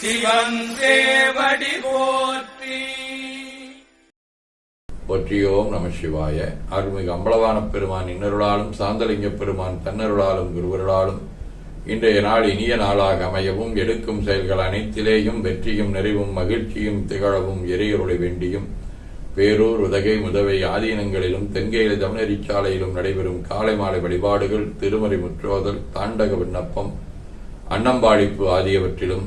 சிவன் தேவடி போற்றி. ஒற்றியோம் நம சிவாய. அருள்மிகு அம்பலவான பெருமான் இன்னருளாலும் சாந்தலிங்க பெருமான் தன்னருளாலும் குருவருளாலும் இன்றைய நாள் இனிய நாளாக அமையவும் எடுக்கும் செயல்கள் அனைத்திலேயும் வெற்றியும் நிறைவும் மகிழ்ச்சியும் திகழவும் இறையருளை வேண்டியும் பேரூர் உதகை முதவை ஆதீனங்களிலும் தென்கேல தமிழரிச்சாலையிலும் நடைபெறும் காலை மாலை வழிபாடுகள் திருமறை முற்றோதல் தாண்டக விண்ணப்பம் அன்னம்பாடிப்பு ஆகியவற்றிலும்